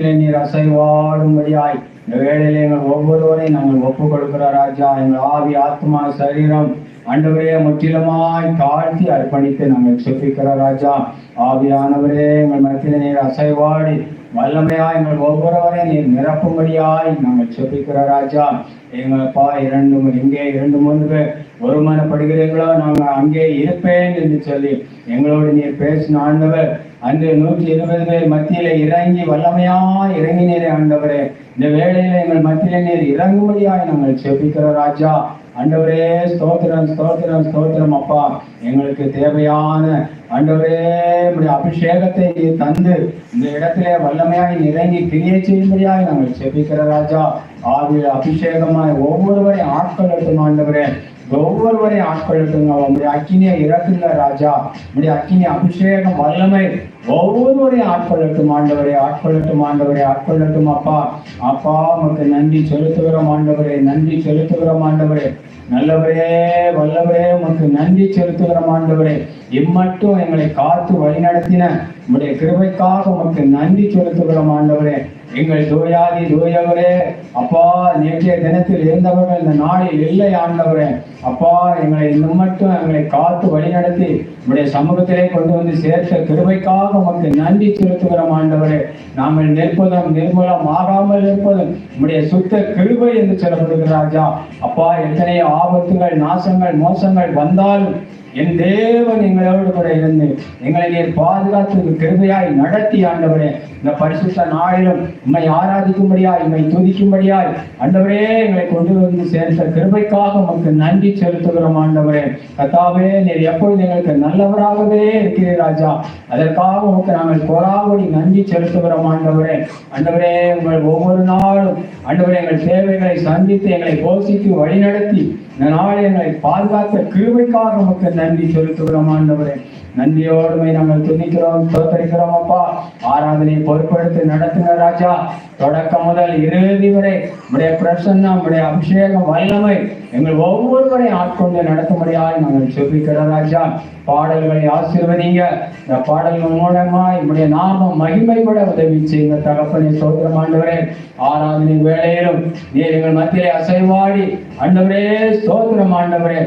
நீர் அசைவாடும்படியாய். இந்த வேளையில எங்கள் ஒவ்வொருவரையும் நாங்கள் ஒப்புக் கொடுக்கிற ராஜா. எங்கள் ஆவி ஆத்மா சரீரம் அண்டவரே முற்றிலுமாய் தாழ்த்தி அர்ப்பணித்து நாங்கள் செப்பிக்கிற ராஜா. ஆவியானவரே எங்கள் மத்தியில் நீர் அசைவாடி. வல்லமையா எங்கள் ஒவ்வொருவரையும் நீர் நிரப்பும்படியாய் நாங்கள் செப்பிக்கிற ராஜா. எங்கப்பா இரண்டு இங்கே இரண்டு மூன்று பேர் ஒருமனப்படுகிறீர்களோ நாங்கள் அங்கே இருப்பேன் என்று சொல்லி எங்களோடு நீர் பேசின ஆண்டவர் அன்று நூற்றி இருபது பேர் மத்தியில இறங்கி வல்லமையா இறங்கினீரே ஆண்டவரே. இந்த வேளையில எங்கள் மத்தியில நீர் இறங்கும்படியாய் நாங்கள் செபிக்கிற ராஜா. அண்டவரே ஸ்தோத்திரம் ஸ்தோத்திரம் ஸ்தோத்திரம் அப்பா. எங்களுக்கு தேவையான அண்டவரே இப்படி அபிஷேகத்தை தந்து இந்த இடத்திலே வல்லமையாய் இறங்கி கிரியை செய்யும்படியாய் நாங்கள் செபிக்கிற ராஜா. ஆவியில் அபிஷேகமாய் ஒவ்வொருவரையும் ஆட்கொள்ளட்டும் ஆண்டவரே. ஒவ்வொருவரையும் ஆட்கொள்ளட்டுங்க உங்களுடைய அக்கினியை இறக்குங்க ராஜா. உங்களுடைய அக்கினி அபிஷேகம் வல்லமை ஒவ்வொருவரையும் ஆட்கொள்ளட்டும் ஆண்டவரே ஆட்கொள்ளட்டும் ஆண்டவரே ஆட்கொள்ளட்டும் அப்பா. அப்பா உமக்கு நன்றி செலுத்துகிறோம் ஆண்டவரே நன்றி செலுத்துகிறோம் ஆண்டவரே. நல்லவரே வல்லவரே உமக்கு நன்றி செலுத்துகிறோம் ஆண்டவரே. இம்மட்டும் எங்களை காத்து வழிநடத்தின. உங்களுடைய கிருபைக்காக உமக்கு நன்றி செலுத்துகிறோம் ஆண்டவரே. எங்கள் தூயாதி தூயவரே அப்பா நேற்றைய தினத்தில் இருந்தவர்கள் இந்த நாளில் இல்லை ஆண்டவரே. அப்பா எங்களை இன்னும் மட்டும் எங்களை காத்து வழிநடத்தி உடைய சமூகத்திலே கொண்டு வந்து சேர்த்த கிருபைக்காக உமக்கு நன்றி செலுத்துகிறோம் ஆண்டவரே. நாங்கள் நிற்பதும் நிர்மூலம் ஆகாமல் இருப்பதும் உடைய சுத்த கிருபை என்று சொல்லப்படுகிற ராஜா. அப்பா எத்தனை ஆபத்துகள் நாசங்கள் மோசங்கள் வந்தாலும் என் தேவன் எங்களோடு கூட இருந்து எங்களை நீர் பாதுகாத்து கிருபையாய் நடத்தி ஆண்டவரே. இந்த பரிசுத்த நாளிலும் உம்மை ஆராதிக்கும்படியாய் உண்மை துதிக்கும்படியாய் ஆண்டவரே எங்களை கொண்டு வந்து சேர்த்த கிருபைக்காக உமக்கு நன்றி செலுத்துகிறோம் ஆண்டவரே. கத்தாவே நீர் எப்பொழுது எங்களுக்கு நல்லவராகவே இருக்கிறீர் ராஜா. அதற்காக உமக்கு நாங்கள் கொராபடி நன்றி செலுத்துகிறோம் ஆண்டவரே. ஆண்டவரே உங்கள் ஒவ்வொரு நாளும் ஆண்டவரே எங்கள் தேவைகளை சந்தித்து எங்களை போஷித்து வழிநடத்தி இந்த நாளை எங்களை பாதுகாத்த கிருபைக்காக உமக்கு நன்றி செலுத்துகிறோம் ஆண்டவரே. நன்றியோடுமை நாங்கள் துதிக்கிறோம் தோத்தரிக்கிறோம் அப்பா. ஆராதனை பொறுப்பெடுத்து நடத்துங்க ராஜா. தொடக்கம் முதல் இறுதி வரை உடைய பிரசன்னம் உடைய அபிஷேகம் வல்லமை எங்கள் ஒவ்வொருவரையும் ஆட்கொண்டு நடத்தும்படியாக நாங்கள் சொல்லிக்கிறோம் ராஜா. பாடல்களை ஆசீர்வதிங்க. இந்த பாடல்கள் மூலமா உடைய நாமம் மகிமைப்பட உதவி செய்யுங்க. தகப்பனை சோதரம் ஆண்டவரே. ஆராதனை வேலையிலும் நீர் எங்கள் மத்தியிலே அசைவாடி. ஆண்டவரே சோதரம் ஆண்டவரே.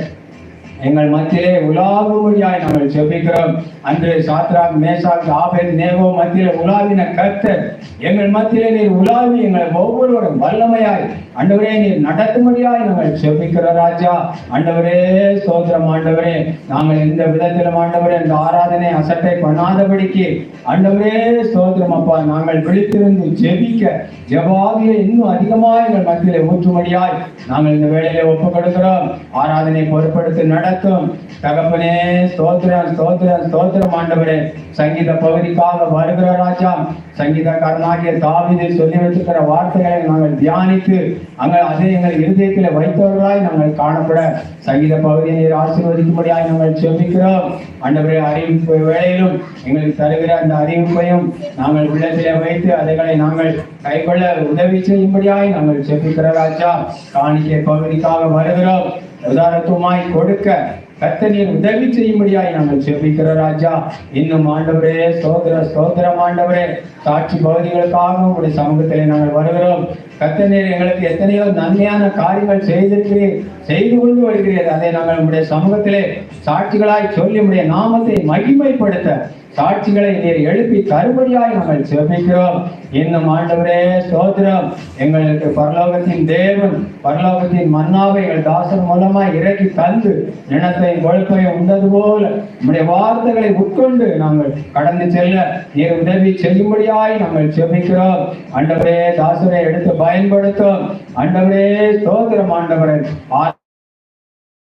எங்கள் மத்தியிலே உலாவும்படியாய் நாங்கள் செபிக்கிறோம் அன்று சாத்ராக் மேசாக் ஆபேத் நேகோ மத்தியிலே உலாவின கர்த்தர் எங்கள் மத்தியிலே நீர் உலாவி எங்களை ஒவ்வொருவரும் வல்லமையாய் அண்டவரே நீர் நடத்தும்படியாய் நாங்கள் ஜெபிக்கிறோம் ராஜா. ஆண்டவரே சோதரம் ஆண்டவரே. நாங்கள் எந்த விதத்திலும் ஆண்டவரே இந்த ஆராதனை அசட்டை பண்ணாதபடிக்கு ஆண்டவரே சோதரம் அப்பா. நாங்கள் விழித்திருந்து ஜெபிக்க ஜெபாவியை இன்னும் அதிகமாக எங்கள் மத்தியிலே ஊற்றும்படியாய் நாங்கள் இந்த வேளையிலே ஒப்பு கொடுக்கிறோம் ஆராதனை பொறுப்படுத்தி நடத்தும். தகப்பனே ஸ்தோத்திரம் ஸ்தோத்திரம் சோதரம் ஆண்டவரே. சங்கீத பகுதிக்காக வருகிற ராஜா சங்கீதக்காரனாகிய தாவிதை சொல்லி வைத்திருக்கிற வார்த்தைகளை நாங்கள் தியானித்து அங்கே அதை எங்கள் இருதயத்தில் வைத்தவர்களாய் நாங்கள் காணப்பட சங்கீத பகுதியை நீர் ஆசீர்வதிக்கும்படியாய் நாங்கள் செபிக்கிறோம் ஆண்டவரே அறிவிப்பு வேளையிலும் எங்களுக்கு தருகிற அந்த அறிவிப்பையும் நாங்கள் உள்ளத்திலே வைத்து அதைகளை நாங்கள் கைக்கொள்ள உதவி செய்யும்படியாய் நாங்கள் செபிக்கிற ராஜா காணிக்கை பகுதிக்காக வருகிறோம். உதாரணத்துவமாய் கொடுக்க கர்த்தனின் உதவி செய்யும்படியாய் நாங்கள் செபிக்கிற ராஜா. இன்னும் ஆண்டவரே சோதர சோதரம் ஆண்டவரே. சாட்சி பகுதிகளுக்காக உங்களுடைய சமூகத்திலே நாங்கள் வருகிறோம். கர்த்தனீர் எங்களுக்கு எத்தனையோ நன்மையான காரியங்கள் செய்திருக்கிறீர் செய்து கொண்டு வருகிறீர். அதை நாங்கள் உங்களுடைய சமூகத்திலே சாட்சிகளாய் சொல்லி உடைய நாமத்தை மகிமைப்படுத்த சாட்சிகளை நீர் எழுப்பி தருபடியாய் நாங்கள் சிறப்பிக்கிறோம் இன்னும் ஆண்டவரே சோதரம் எங்களுக்கு பரலோகத்தின் தேவன் பரலோகத்தின் மன்னாவை எங்கள் தாசன் மூலமாய் இறக்கி தந்து நினத்தையும் கொழுப்பையும் உண்டது போல நம்முடைய வார்த்தைகளை உட்கொண்டு நாங்கள் கடந்து செல்ல நீர் உதவி செய்யும்படியாய் நாங்கள் செபிக்கிறோம். ஆண்டவரே தாசரை எடுத்து பயன்படுத்தும். ஆண்டவரே சோதரம் ஆண்டவரே.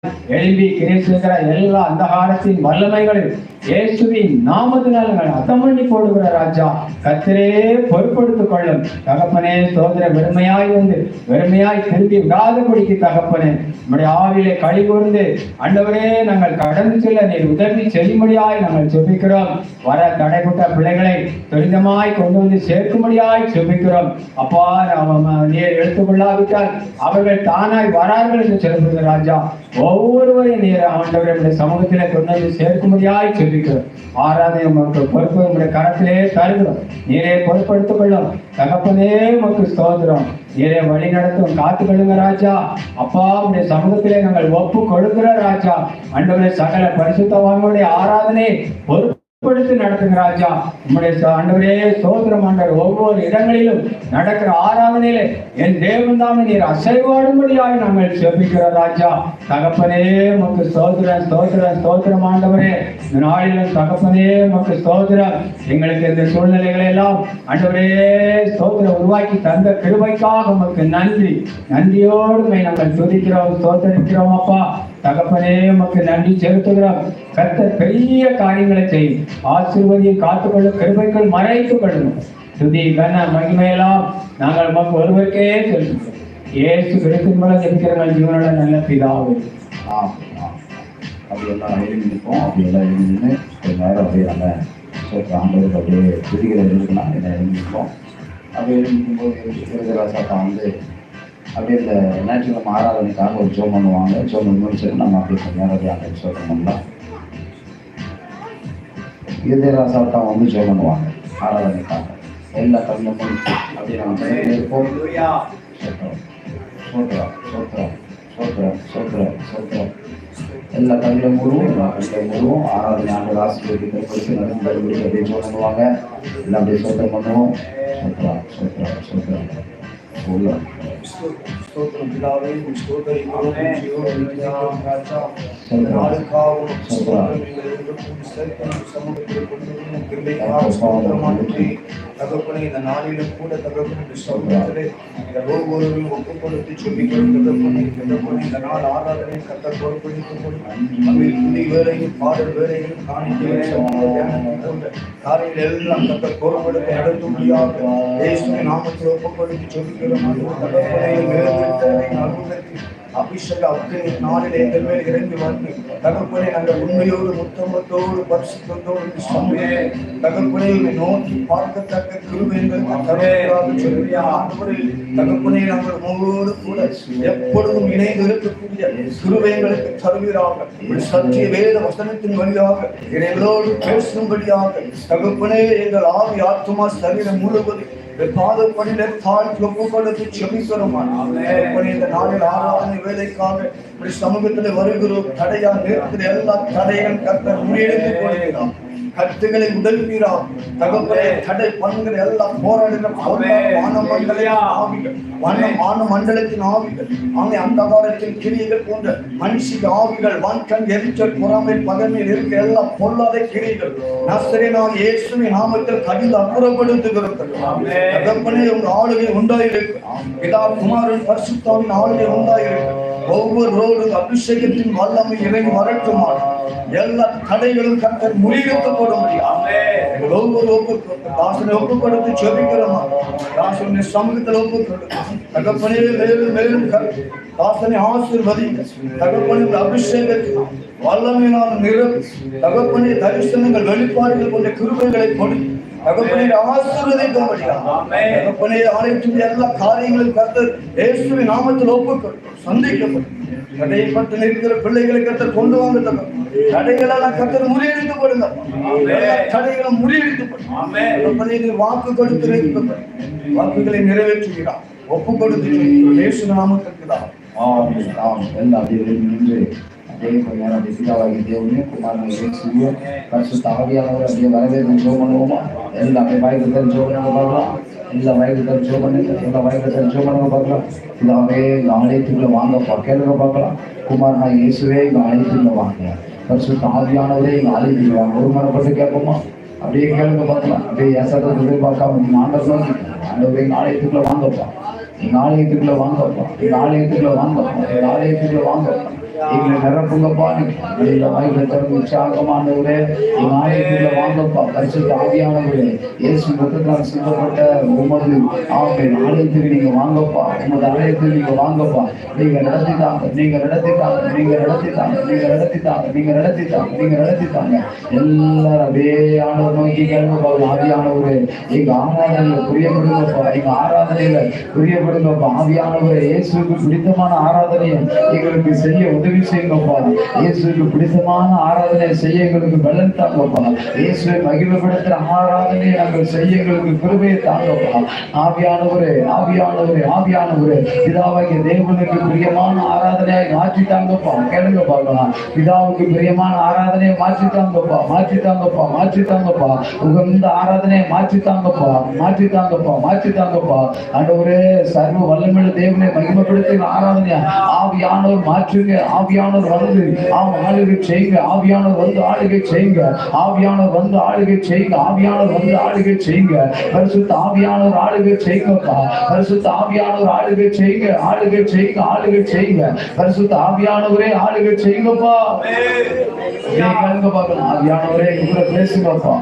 ஆ- எழும்பி கிரேசுகிற எல்லா அந்தகாரத்தின் வல்லமைகளில் இயேசுவின் நாமத்தினால் எங்களை பண்ணி போடுகிற ராஜா. கத்திரே பொறுப்படுத்திக் கொள்ளும். தகப்பனே சோதர வெறுமையாய் வந்து வெறுமையாய் திரும்பி விடாதபடிக்கு தகப்பனே நம்முடைய ஆவிலே கழி கூர்ந்து அண்டவரே நாங்கள் கடந்து செல்ல நீர் உதவி செல்லும்படியாய் நாங்கள் செபிக்கிறோம் வர தடைப்பட்ட பிள்ளைகளை துரிதமாய் கொண்டு வந்து சேர்க்கும்படியாய் செபிக்கிறோம் அப்பா நீர் எடுத்துக்கொள்ளாவிட்டால் அவர்கள் தானாய் வரார்கள் என்று சொல்லப்படுகிற ராஜா. ஓ ஒவ்வொருவரையும் நீர் ஆண்டவர் உடைய சமூகத்திலே கொண்டு வந்து சேர்க்கும்படியாய் சொல்லிக்கிறோம். ஆராதனை மக்கள் பொறுப்பு உடைய கரத்திலே தருகிறோம். நீரே பொறுப்படுத்திக் கொள்ளும். தகப்பனே மக்கள் ஸ்தோத்திரம். நீரே வழி நடத்தும் காத்து கொள்ளுங்க ராஜா. அப்பா உடைய சமூகத்திலே நாங்கள் ஒப்பு கொடுக்கிற ராஜா. ஆண்டவரே சகல பரிசுத்தவான்களுடைய ஆராதனை பொறுப்பு பொறுப்படுத்தி நடத்துங்க ராஜா. உம்முடைய ஆண்டவரே சோதரம் ஆண்டவர். ஒவ்வொரு இடங்களிலும் நடக்கிற ஆராதனையிலே என் தேவன் தான் நீர் அசைவாடும்படியாக நாங்கள் செபிக்கிறோம் ராஜா. தகப்பனே உமக்கு சோதரன் சோதரன் சோதரம் ஆண்டவரே. இந்த நாளிலும் தகப்பனே உமக்கு சோதரம் எங்களுக்கு இந்த சூழ்நிலைகளை எல்லாம் ஆண்டவரே சோதரம் உருவாக்கி தந்த கிருபைக்காக உமக்கு நன்றி. நன்றியோடு நாங்கள் துதிக்கிறோம் சோதரிக்கிறோம் அப்பா. தகப்பனே உமக்கு நன்றி செலுத்துகிறோம். கத்த பெரிய காரியங்களை செய்யும். ஆசீர்வதியை காத்துக்கொள்ளும் கருமைகள் மறைத்துக் கொள்ளும். துதி கன மகிமையெல்லாம் நாங்கள் உமக்கு ஒருவருக்கே செலுத்துகிறோம். ஏசு கிறிஸ்து மூலம் ஜெபிக்கிறவர்கள் ஜீவனோட நல்ல பிதாவு. ஆம் அப்படியெல்லாம் எழுந்திருப்போம் அப்படியெல்லாம் எழுதி நின்று கொஞ்ச நேரம் அப்படியே நம்ம ஆண்டவருக்கு அப்படியே துதிகளை எழுதுனா என்ன எழுந்திருப்போம் நிற்போம் அப்படியே எழுதி நிற்கும்போது வந்து அப்படியே இந்த ஞாயிற்றுக்கிழமை ஆராதனைக்காக ஒரு ஜோம் பண்ணுவாங்க. ஜோம் பண்ணி முடிச்சது நம்ம அப்படியே கொஞ்ச நேரம் அப்படியே அந்த சோற்றம் பண்ணலாம் இருதராசாத்தா வந்து ஜோம் பண்ணுவாங்க. ஆராதனைக்காக எல்லா கல்லும் அப்படியே நம்ம இருப்போம் சோத்திரம் சோத்திரம் சோத்திரம் சோத்திரம் சோத்திரம் எல்லா கல்லும் முழுவும் எல்லா கல்லும் முழுவும் ஆராதனை ஆண்டு ஆசிரியர்கள் கொடுத்து நடந்தபடி அப்படியே ஜோம் பண்ணுவாங்க. எல்லாம் அப்படியே சோத்திரம் பண்ணுவோம். சோத்திரம் சோத்திரம் சோத்திரம் உள்ள ஸ்தோத்திரம் பிதாவே ராஜா. இந்த கொண்டு இந்த நாளிலும் கூட தகப்பனே இந்த ஒவ்வொருவரும் ஒப்புக்கொடுத்து ஜெபிக்கிறோம் இந்த நாள் ஆராதனை கத்த பொறுப்பளித்துக் வேலையும் பாடல் வேலையும் காணிக்கை சமூகத்தில் எல்லாம் கத்த பொறுப்படுத்தி நடத்தும்படியாக நாமத்தில் ஒப்புக்கொடுத்து வேதத்தை அனுபவத்தில் அபிஷேக அக்கினி நாளில் எங்கள் மேல் இறங்கி வந்து தகப்பனே நாங்கள் உண்மையோடு முத்தமத்தோடு பரிசுத்தோடு சமூக தகப்பனை நோக்கி பார்க்கத்தக்க கிருபை எங்களுக்கு தருவதாக சொல்லுறியா ஆண்டவரே தகப்பனை நாங்கள் உங்களோடு கூட எப்பொழுதும் இணைந்து இருக்கக்கூடிய கிருபை எங்களுக்கு தருவீராக உம்முடைய சத்திய வேத வசனத்தின் வழியாக எங்களோடு பேசும்படியாக தகப்பனே எங்கள் ஆவி ஆத்மா சரீரம் முழுவதும் பாதப்படியில தாழ்த்தி ஒப்புக்கொடுத்து செபிக்கிறோம் தகப்பனே, இந்த நாளில் ஆராதனை வேலைக்காக சமூகத்தில் வருகிறோம் தடையா நிறுத்துகிற எல்லா தடையும் கர்த்தர் முறியடித்து கொள்கிறார் கட்டுகளை உடல்வீரா தகப்பனே தடை பண்ணுகிற எல்லா போராடுகிற மான மண்டலத்தின் ஆவிகள். ஆமை அந்தகாரத்தின் கிரியைகள் போன்ற மனுஷிக ஆவிகள் வான்கண் எரிச்சல் பொறாமை பகமையில் இருக்க எல்லா பொல்லாத கிரியைகள். நசரேனான் இயேசுவின் நாமத்தில் கடிந்து அப்புறப்படுத்துகிறது தகப்பனே உங்க ஆளுகை உண்டாயிருக்கு. பிதா குமாரன் பரிசுத்தாவின் ஆளுகை உண்டாயிருக்கு. ஒவ்வொரு அபிஷேகத்தின் வல்லமை இறங்கி வரட்டுமா? எல்லா தடைகளும் கர்த்தர் முறியடிக்கப்படும். எங்கள் ஒவ்வொரு ஒப்பு தாசனை ஒப்புக்கொடுத்து செபிக்கிறோமா தாசனை சமூகத்தில் ஒப்புக்கொடு தகப்பனே மேலும் மேலும் தாசனை ஆசீர்வதி தகப்பனே இந்த அபிஷேகத்தில் வல்லமையினால் நிரப்பி தகப்பனே தரிசனங்கள் வெளிப்பாடுகள் கொண்ட கிருபைகளை கொடு. தகப்பனே எல்லா காரியங்களும் கர்த்தர் இயேசுவின் நாமத்தில் சந்திக்கப்படும். நிற்கிற பிள்ளைகளை கத்தர் கொண்டு வாங்க. தடைகளெல்லாம் கத்தர் முறியடித்து போடுங்க எல்லா தடைகளும் முறியடித்து போடுங்க வாக்கு கொடுத்து வைக்கப்படும் வாக்குகளை நிறைவேற்றுகிறார் ஒப்பு கொடுத்து. இயேசு நாமத்திற்கு தான் எல்லாம் நின்று அப்படியே கொஞ்ச நேரம் அப்படியே பிதாவாகி தேவனையும் குமாரனை இயேசுவையும் பரிசுத்த ஆவியானவர் அப்படியே வரவேற்று ஜோ பண்ணுவோமா எல்லாம் அப்படியே வாய்க்கு தர ஜோ பண்ணுங்க பார்க்கலாம் எல்லா வாய்க்கு தர ஜோ பண்ணுங்க எல்லா வாய்க்கு தர பார்க்கலாம் இதாவே இந்த ஆலயத்துக்குள்ள வாங்கப்பா பார்க்கலாம் குமாரனா இயேசுவே எங்க ஆலயத்துக்குள்ள வாங்க பரிசுத்த ஆவியானவரே எங்க ஆலயத்துக்கு வாங்க ஒரு மரப்பட்டு கேட்போமா அப்படியே கேளுங்க பார்க்கலாம் அப்படியே ஏசாதத்தை பார்க்காம நீங்க ஆண்டவர் ஆண்டவரே எங்க ஆலயத்துக்குள்ள வாங்கப்பா எங்க ஆலயத்துக்குள்ள வாங்கப்பா எங்க ஆலயத்துக்குள்ள வாங்கப்பா எங்க ஆலயத்துக்குள்ள வாங்கப்பா எங்களை நிரப்புங்கப்பா. இந்த வாய்ப்பை திறந்து உற்சாகமானவரே. எங்க ஆலயத்துக்குள்ள வாங்கப்பா. பரிசுத்த ஆவியானவரே. இயேசு ரத்தத்தால் சிந்தப்பட்ட உமது ஆமை ஆலயத்துக்கு நீங்க வாங்கப்பா. உமது ஆலயத்துக்கு நீங்க வாங்கப்பா. நீங்க நடத்தித்தாங்க. நீங்க நடத்தித்தாங்க. நீங்க நடத்தித்தாங்க. நீங்க நடத்தித்தாங்க. நீங்க நடத்தித்தாங்க. நீங்க நடத்தித்தாங்க. எல்லாரும் அப்படியே ஆண்டவர் நோக்கி கேளுங்கப்பா ஆவியானவரே. எங்க ஆராதனையில புரியப்படுங்கப்பா. எங்க ஆராதனையில புரியப்படுங்கப்பா. ஆவியானவரே. இயேசுக்கு பிடித்தமான ஆராதனையை எங்களுக்கு செய்ய உதவி உதவி செய்யுங்கப்பா இயேசுக்கு பிடித்தமான ஆராதனை செய்ய எங்களுக்கு பலன் தாங்கப்பா இயேசுவை மகிழ்வுபடுத்துற ஆராதனையை நாங்கள் செய்ய எங்களுக்கு கிருபையை தாங்கப்பா ஆவியானவரே ஆவியானவரே ஆவியானவரே பிதாவாகிய தேவனுக்கு பிரியமான ஆராதனையை மாற்றி தாங்கப்பா கேளுங்க பார்க்கலாம் பிதாவுக்கு பிரியமான ஆராதனையை மாற்றி தாங்கப்பா மாற்றி தாங்கப்பா மாற்றி தாங்கப்பா உகந்த ஆராதனையை மாற்றி தாங்கப்பா மாற்றி தாங்கப்பா மாற்றி தாங்கப்பா ஆண்டவரே சர்வ வல்லமிழ தேவனை மகிமைப்படுத்தி ஆராதனையா ஆவியானவர் மாற்றுங்க. ஆவியானவர் வந்து ஆம் ஆளுகை செய்யுங்க ஆவியானவர் வந்து ஆளுகை செய்யுங்க ஆவியானவர் வந்து ஆளுகை செய்யுங்க ஆவியானவர் வந்து ஆளுகை செய்யுங்க. பரிசுத்த ஆவியானவர் ஆளுகை செய்யுங்கப்பா. பரிசுத்த ஆவியானவர் ஆளுகை செய்யுங்க ஆளுகை செய்யுங்க ஆளுகை செய்யுங்க. பரிசுத்த ஆவியானவரே ஆளுகை செய்யுங்கப்பா. கேளுங்க பார்க்கலாம் ஆவியானவரே எங்க கூட பேசுங்கப்பா.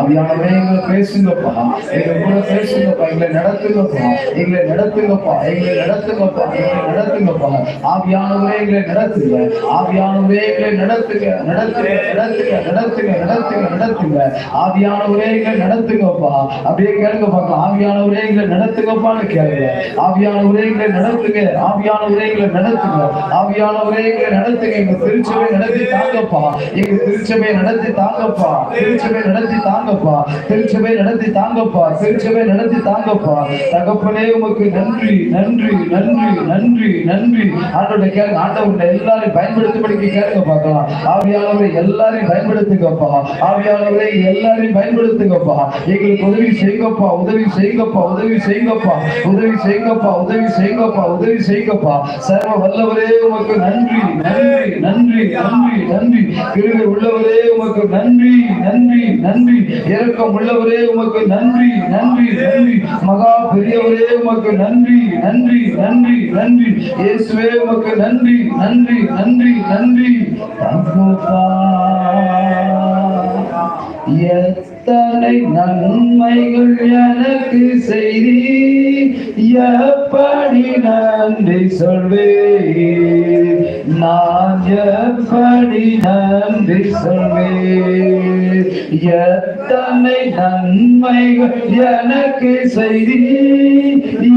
ஆவியானவரே எங்களை பேசுங்கப்பா. எங்க கூட பேசுங்கப்பா. எங்களை நடத்துங்கப்பா. எங்களை நடத்துங்கப்பா. எங்களை நடத்துங்கப்பா. எங்களை நடத்துங்கப்பா. ஆவியானவரே எங்களை நடத்து. நடத்துங்க ஆவியானவரே எங்களை நடத்துங்க நடத்துங்க நடத்துங்க நடத்துங்க நடத்துங்க நடத்துங்க. ஆவியானவரே எங்களை நடத்துங்கப்பா. அப்படியே கேளுங்க பார்க்கலாம். ஆவியானவரே எங்களை நடத்துங்கப்பான்னு கேளுங்க. ஆவியானவரே எங்களை நடத்துங்க. ஆவியானவரே எங்களை நடத்துங்க. ஆவியானவரே எங்களை நடத்துங்க. எங்க திருச்சபை நடத்தி தாங்கப்பா. எங்க திருச்சபை நடத்தி தாங்கப்பா. திருச்சபை நடத்தி தாங்கப்பா. திருச்சபை நடத்தி தாங்கப்பா. திருச்சபை நடத்தி தாங்கப்பா. தகப்பனே உமக்கு நன்றி நன்றி நன்றி நன்றி நன்றி. ஆண்டோட கேளுங்க. ஆண்டவர்களை எல்லாரும் பயன்படுத்தும்படிக்கு பார்க்கலாம். ஆவியானவரை எல்லாரையும் பயன்படுத்துங்கப்பா. ஆவியானவரை எல்லாரையும் பயன்படுத்துங்கப்பா. எங்களுக்கு உதவி செய்யுங்கப்பா உதவி செய்யுங்கப்பா உதவி செய்யுங்கப்பா. உதவி செய்யுங்கப்பா உதவி செய்யுங்கப்பா உதவி செய்யுங்கப்பா. சர்வ வல்லவரே உமக்கு நன்றி நன்றி நன்றி நன்றி நன்றி. கிருபை உள்ளவரே உமக்கு நன்றி நன்றி நன்றி. இறக்கம் உள்ளவரே உமக்கு நன்றி நன்றி நன்றி. மகா பெரியவரே உமக்கு நன்றி நன்றி நன்றி நன்றி. இயேசுவே உமக்கு நன்றி நன்றி நன்றி நன்றி தகப்பா எத்தனை நன்மைகள் எனக்கு செய்தி. எப்படி நன்றி சொல்வேன்? நான் எப்படி நன்றி சொல்வேன்? எத்தனை நன்மைகள் எனக்கு செய்தி.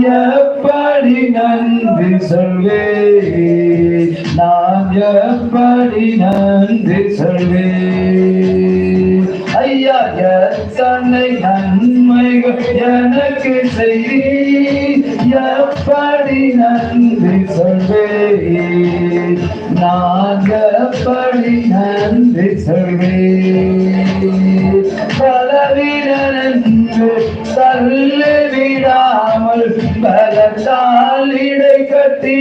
எப்படி நன்றி சொல்வேன்? நான் எப்படி நன்றி சொல்வேன்? எத்தனை நன்மைகள் எனக்கு செய்தி எப்படி நன்றி சொல்வேன் நான் எப்படி நன்றி சொல்வேன் பலவீனன் என்று பலத்தால் இடை கட்டி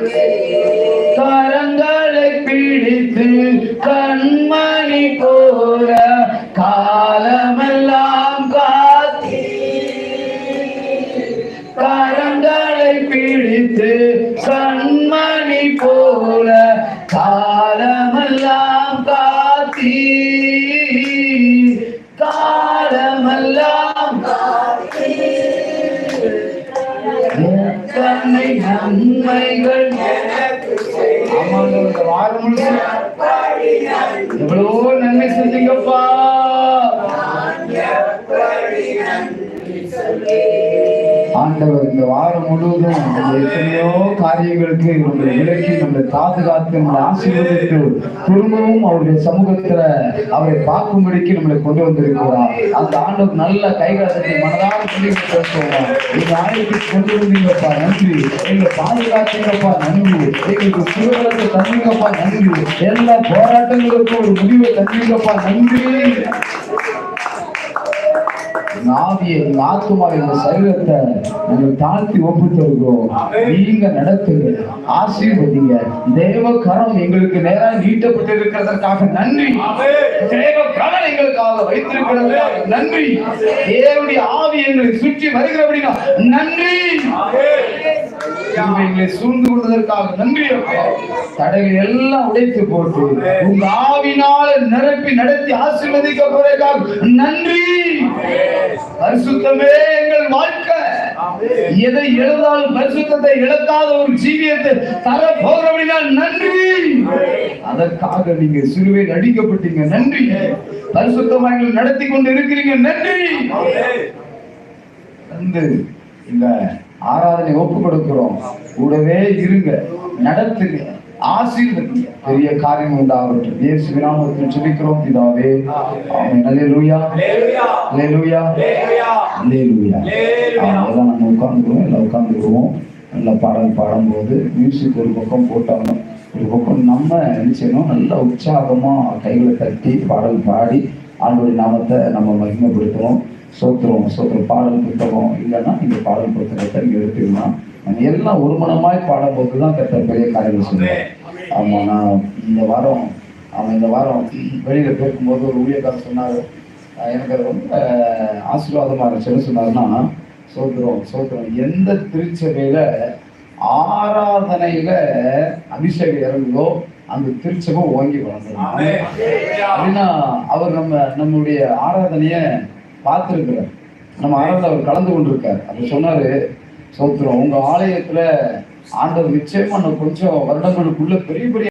Amen. நன்மைகள் இந்த வாரம் எவ்வளவோ நன்மை செஞ்சீங்கப்பா. ஆண்டவர் இந்த வாரம் முழுவதும் எத்தனையோ காரியங்களுக்கு நம்மளை விலக்கி நம்மளை பாதுகாத்து நம்மளை ஆசீர்வதித்து திரும்பவும் அவருடைய சமூகத்துல அவரை பார்க்கும்படிக்கு நம்மளை கொண்டு வந்திருக்கிறார். அந்த ஆண்டவர் நல்ல கைகாசத்தை மனதார சொல்லி பேசுவோம் இந்த ஆலயத்துக்கு கொண்டு வந்தீங்கப்பா நன்றி. எங்களை பாதுகாத்தீங்கப்பா நன்றி. எங்களுக்கு சுயநலத்தை தந்தீங்கப்பா நன்றி. எல்லா போராட்டங்களுக்கும் ஒரு முடிவை தந்தீங்கப்பா நன்றி. நாவியை எங்க ஆத்துமா எங்க சரீரத்தை நாங்கள் தாழ்த்தி ஒப்பு நீங்க நடத்துங்க. ஆசீர்வதிங்க. தேவ கரம் எங்களுக்கு நேராக நீட்டப்பட்டிருக்கிறதற்காக நன்றி. தேவ கரம் எங்களுக்காக வைத்திருக்கிறது நன்றி. தேவனுடைய ஆவி எங்களை சுற்றி வருகிறபடினா நன்றி. கிருபைகளை சூழ்ந்து கொள்வதற்காக நன்றி தடைகள் எல்லாம் உடைத்து போட்டு உங்க ஆவினால நிரப்பி நடத்தி ஆசீர்வதிக்கப்படுவதற்காக நன்றி. பரிசுத்தமே எங்கள் வாழ்க்கை. எதை எழுதாலும் பரிசுத்தத்தை இழக்காத ஒரு ஜீவியத்தை தர போகிறபடினால் நன்றி. அதற்காக நீங்க சிலுவையில் அடிக்கப்பட்டீங்க நன்றி. பரிசுத்தமாக நடத்தி கொண்டு இருக்கிறீங்க. நன்றி. வந்து இந்த ஆராதனை ஒப்பு கொடுக்கிறோம் கூடவே இருங்க நடத்துங்க ஆசீர்வதிங்க. பெரிய காரியம் உண்டாகட்டும் இயேசு நாமத்தில் ஜெபிக்கிறோம் பிதாவே. ஆமென். அல்லேலூயா. அல்லேலூயா. அல்லேலூயா. அதான் நம்ம உட்கார்ந்துருவோம் எல்லாம் உட்கார்ந்துருவோம் நல்ல பாடல் பாடும்போது மியூசிக் ஒரு பக்கம் போட்டாங்க ஒரு பக்கம் நம்ம என்ன செய்யணும் நல்ல உற்சாகமா கைகளை தட்டி பாடல் பாடி ஆண்டோடைய நாமத்தை நம்ம மகிமைப்படுத்துவோம். சோத்திரம் சோத்திரம் பாடல் புத்தகம் இல்லைன்னா நீங்க பாடல் புத்தகத்தை நீங்க எடுத்துக்கலாம் நம்ம எல்லாம் ஒரு மனமாய் பாடும்போது தான் கத்த பெரிய காரியங்கள் சொல்லுவோம் ஆமா நான் இந்த வாரம் அவன் இந்த வாரம் வெளியில போயிருக்கும்போது ஒரு ஊழியக்காரர் சொன்னாரு. எனக்கு அது ரொம்ப ஆசீர்வாதமா இருந்துச்சு. சொன்னாருன்னா சோத்திரம் சோத்திரம் எந்த திருச்சபையில ஆராதனையில அபிஷேகம் இறங்குதோ அந்த திருச்சபை ஓங்கி வளர்ந்துடும் அப்படின்னா அவர் நம்ம நம்முடைய ஆராதனைய பார்த்துருக்கிறார் நம்ம ஆராதனை அவர் கலந்து கொண்டிருக்கார். அப்படி சொன்னார் சோத்திரம் உங்கள் ஆலயத்தில் ஆண்டவர் நிச்சயமாக இன்னும் கொஞ்சம் வருடங்களுக்குள்ளே பெரிய பெரிய